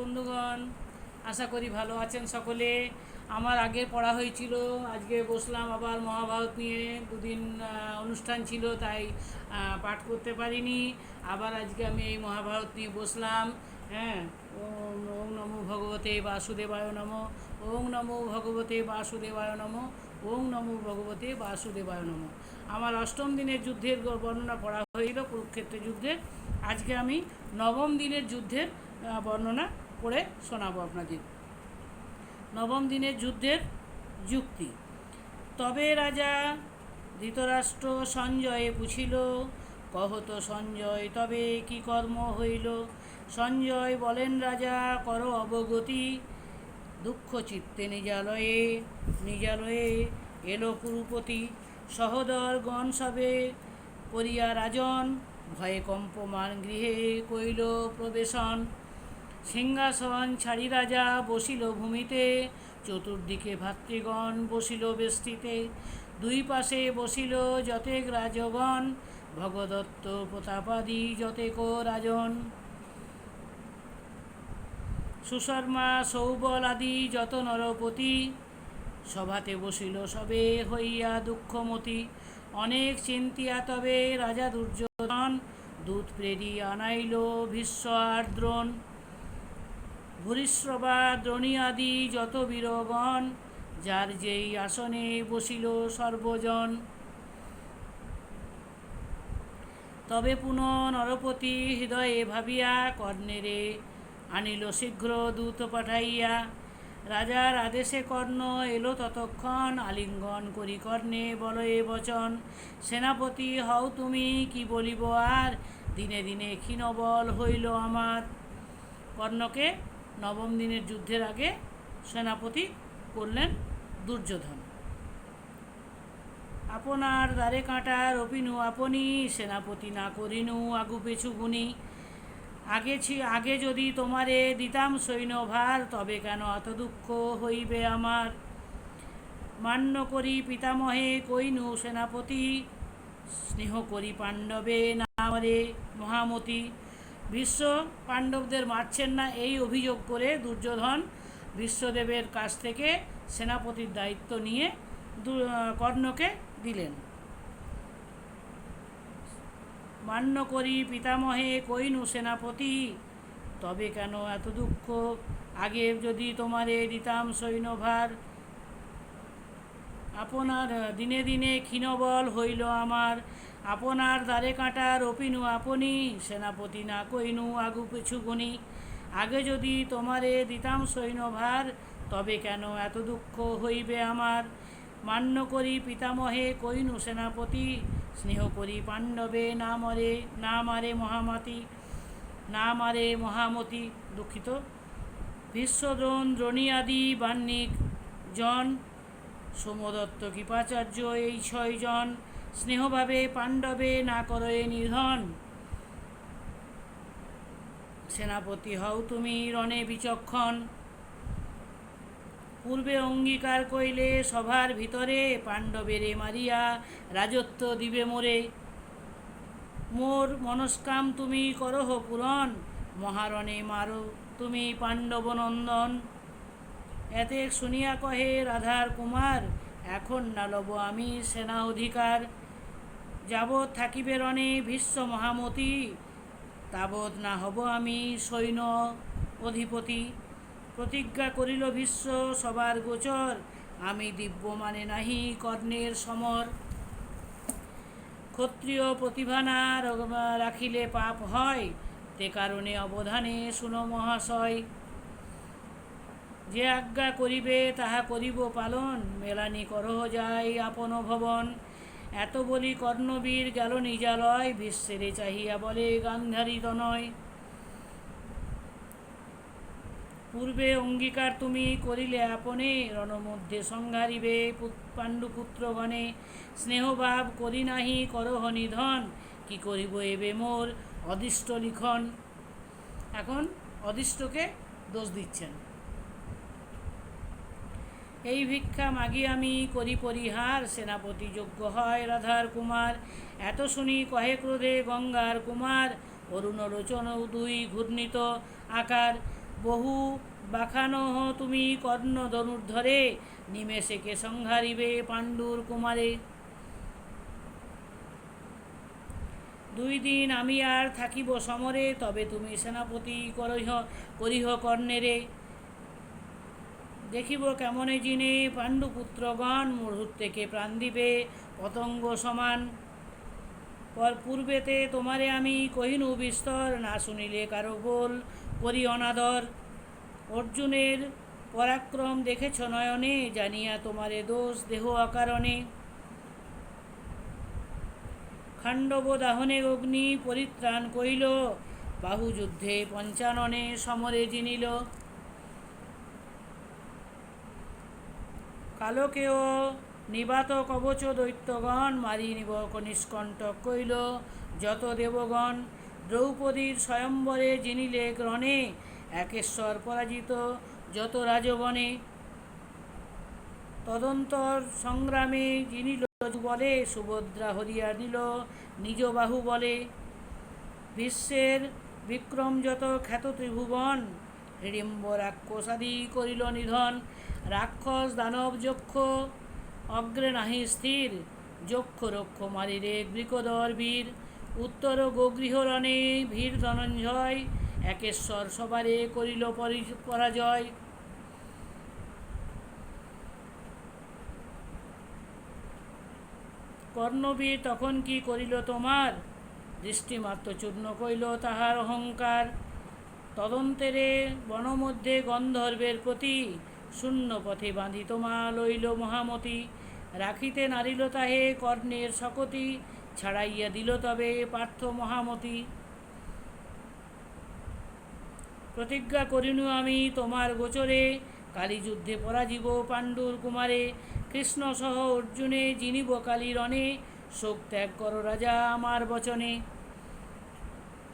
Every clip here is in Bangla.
বন্ধুগণ, আশা করি ভালো আছেন সকলে। আমার আগে পড়া হয়েছিল, আজকে বসলাম আবার মহাভারত নিয়ে। দুদিন অনুষ্ঠান ছিল, তাই পাঠ করতে পারিনি। আবার আজকে আমি এই মহাভারত নিয়ে বসলাম হ্যাঁ? ওম ওম নমো ভগবতে বাসুদেবায় নম। ওম নমো ভগবতে বাসুদেবায় নম। ওম নমো ভগবতে বাসুদেবায় নম। আমার অষ্টম দিনের যুদ্ধের বর্ণনা পড়া হয়েছিল কুরুক্ষেত্রের যুদ্ধের। আজকে আমি নবম দিনের যুদ্ধের বর্ণনা পড়ে শোনাবো আপনাদের। নবম দিনের যুদ্ধের যুক্তি। তবে রাজা ধৃতরাষ্ট্র সঞ্জয়ে পুছিল কহত সঞ্জয়, তবে কি কর্ম হইল? সঞ্জয় বলেন, রাজা, কর অবগতি। দুঃখ চিত্তে নিজালয়ে নিজালয়ে এলো কুরুপতি। সহদর গণ সবে করিয়া রাজন, ভয়ে কম্পমান গৃহে কইল প্রবেশন। সিংহাসন ছাড়ি রাজা বসিল ভূমিতে, চতুর্দিকে ভাতৃগণ বসিল বেষ্টিতে, দুই পাশে বসিল যতেক রাজগণ, ভগদত্ত প্রতাপাদি যতেক রাজন। সুশর্মা, সৌবল আদি যত নরপতি, সভাতে বসিল সবে হইয়া দুঃখমতি। অনেক চিন্তিয়া তবে রাজা দুর্যোধন, দূত প্রেরি আনাইল ভীষ্ম আর দ্রোণ ভূরিশ্রবা আদি যত বীরগণ, যার যেই আসনে বসিল সর্বজন। তবে পুনঃ নরপতি হৃদয়ে ভাবিয়া কর্ণেরে আনিল শীঘ্র দূত পাঠাইয়া, রাজার আদেশে কর্ণ এলো ততক্ষণ আলিঙ্গন করি। কর্ণে বলয়ে বচন, সেনাপতি হও তুমি, কি বলিব আর? দিনে দিনে ক্ষীণবল হইল আমার। কর্ণকে নবম দিনের যুদ্ধের আগে সেনাপতি করলেন দুর্যোধন। আপনার দ্বারে কাঁটা রপিনু আপনি, সেনাপতি না করিনু আগু পেছু গুনি আগে আগে যদি তোমারে দিতাম সৈন্যভার, তবে কেন এত দুঃখ হইবে আমার? মান্য করি পিতামহে কইনু সেনাপতি, স্নেহ করি পাণ্ডবে নামরে মহামতি। বিশ্ব পাণ্ডবদের মারছেন না এই অভিযোগ করে দুর্যোধন বিশ্বদেবের কাছ থেকে সেনাপতির দায়িত্ব নিয়ে কর্ণকে দিলেন। মান্য করি পিতামহে কইনু সেনাপতি, তবে কেন এত দুঃখ? আগে যদি তোমারে দিতাম সৈন্যভার, আপনার দিনে দিনে ক্ষীণবল হইল আমার। আপনার দ্বারে কাঁটা রপিনু আপনি, সেনাপতি না কইনু আগু পিছু গুনি আগে যদি তোমারে দিতাম সৈন্যভার, তবে কেন এত দুঃখ হইবে আমার? মান্য করি পিতামহে কইনু সেনাপতি, স্নেহ করি পাণ্ডবে না মরে, না মারে মহামতি, না মারে মহামতি। দুঃখিত। বিশ্বদ্রোণ দ্রোণী আদি বান্নিক জন, সোমদত্ত কৃপাচার্য এই ছয়জন। স্নেহভাবে পাণ্ডবে না করে নিধন। সেনাপতি হও তুমি রণে বিচক্ষণ। পূর্বে অঙ্গীকার কইলে সভার ভিতরে পাণ্ডবেরে মারিয়া রাজত্ব দিবে মোরে। মোর মনস্কাম তুমি করহ পূরণ, মহারণে মারো তুমি পাণ্ডব নন্দন। এতে শুনিয়া কহে রাধার কুমার, এখন না লব আমি সেনা অধিকার। যাবৎ থাকিবে রণে ভীষ্ম মহামতি, তাবৎ না হব আমি সৈন্য অধিপতি। প্রতিজ্ঞা করিল ভীষ্ম, সবার গোচর, আমি দিব্য মানে নাহি কর্ণের সমর। ক্ষত্রিয় প্রতিভা না রাখিলে পাপ হয়, তে কারণে অবধানে শুনো মহাশয়। যে আজ্ঞা করিবে, তাহা করিব পালন, মেলানি করহ যায় আপন ভবন। এত বলি কর্ণবীর গেল নিজালয়, বিশ্বেরে চাহিয়া বলে গান্ধারী তনয়। পূর্বে অঙ্গীকার তুমি করিলে আপনে, রণমধ্যে সংহারিবে পুত- পাণ্ডুপুত্রগণে। স্নেহভাব করি নাহি করহ নিধন, কি করিব এবে মোর অদিষ্ট লিখন। এখন অদিষ্টকে দোষ দিচ্ছেন। এই ভিক্ষা মাগি আমি করি পরিহার, সেনাপতি যোগ্য হয় রাধার কুমার। এত শুনি কহে ক্রোধে গঙ্গার কুমার, অরুণ লোচন দুই ঘূর্ণিত আকার। বহু বাখানো তুমি কর্ণ ধনুর্ধরে নিমেষেকে সংহারিবে পাণ্ডুর কুমারে। দুই দিন আমি আর থাকিব সমরে, তবে তুমি সেনাপতি করহ করিহ কর্ণেরে। দেখিব কেমনে জিনে পাণ্ডুপুত্রগণ মুহূর্তেকে প্রাণ দিবে, পতঙ্গ সমান। পর পূর্বেতে তোমারে আমি কহিনু, বিস্তর না শুনিলে কারও বল করি অনাদর অর্জুনের পরাক্রম দেখেছ নয়নে, জানিয়া তোমারে দোষ দেহ অকারণে। খাণ্ডব দাহনে অগ্নি পরিত্রাণ কইল বাহুযুদ্ধে পঞ্চাননে সমরে জিনিল। কালকেও নিবাত কবচ দৈত্যগণ মারি নিব নিষ্কণ্টক কইল যত দেবগণ দ্রৌপদীর স্বয়ম্বরে জিনিলে গ্রণে একেশ্বর পরাজিত, যত রাজবনে তদন্তর সংগ্রামে জিনিল বলে, সুভদ্রা হরিয়া নিল নিজ বাহু বলে। বিশ্বের বিক্রম যত খ্যাত ত্রিভুবন, হিড়িম্ব রাক্ষসাদি করিল নিধন। রাক্ষস, দানব যক্ষ, অগ্রে নাহি স্থির। যক্ষ রক্ষ মারিরে বৃকদর বীর। উত্তর গোগৃহরণে ভীর ধনঞ্জয়। একেশ্বর সবারে করিল পরাজয়। কর্ণবীর তখন কি করিল তোমার? দৃষ্টিমাত্র চূর্ণ কইল তাহার অহংকার। তদন্তেরে বনমধ্যে গন্ধর্বের প্রতি শূন্য পথে বাঁধি তোমা লইল মহামতি। রাখিতে নারিল তাহে কর্ণের শকতি, ছাড়াইয়া দিল তবে পার্থ মহামতি। প্রতিজ্ঞা করিনু আমি তোমার গোচরে, কালীযুদ্ধে পরাজিব পাণ্ডুর কুমারে। কৃষ্ণ সহ অর্জুনে জিনিব কালী রণে, শোক ত্যাগ করো রাজা আমার বচনে।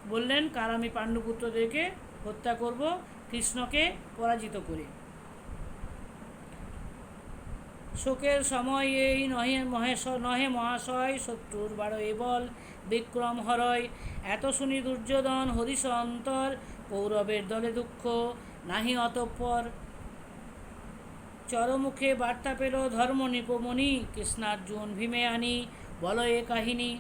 বললেন, কার আমি পাণ্ডুপুত্রদেরকে হত্যা করব? কৃষ্ণকে পরাজিত করে। শোকের সময় এই নহে মহেশ, নহে মহাশয়, শত্রুর বারো বল, বিক্রম হরয়। এত শুনি দুর্যোধন হরিশ অন্তর, কৌরবের দলে দুঃখ নাহি অতঃপর। চরমুখে বার্তা পেল ধর্ম নিপমণি কৃষ্ণার্জুন ভীমে আনি, বল এ কাহিনী।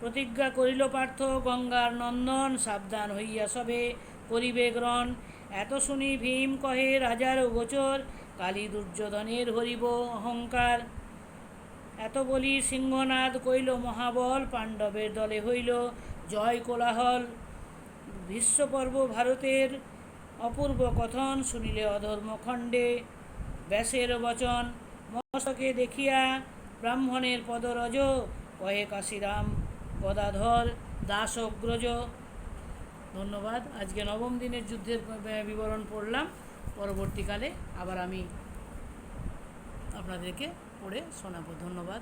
প্রতিজ্ঞা করিল পার্থ গঙ্গার নন্দন, সাবধান হইয়া সবে করিবে গ্রহণ। এত শুনি ভীম কহে, রাজার গোচর কালী দুর্যোধনের হরিব অহংকার। এত বলি সিংহনাদ কইল মহাবল, পাণ্ডবের দলে হইল জয় কোলাহল। বিশ্বপর্ব ভারতের অপূর্ব কথন শুনিলে অধর্মখণ্ডে ব্যাসের বচন, মস্তকে দেখিয়া ব্রাহ্মণের পদরজ কহে কাশিরাম গদাধর দাস অগ্রজ ধন্যবাদ, আজকে নবম দিনের যুদ্ধের বিবরণ পড়লাম। পরবর্তীকালে আবার আমি আপনাদেরকে পড়ে শোনাবো। ধন্যবাদ।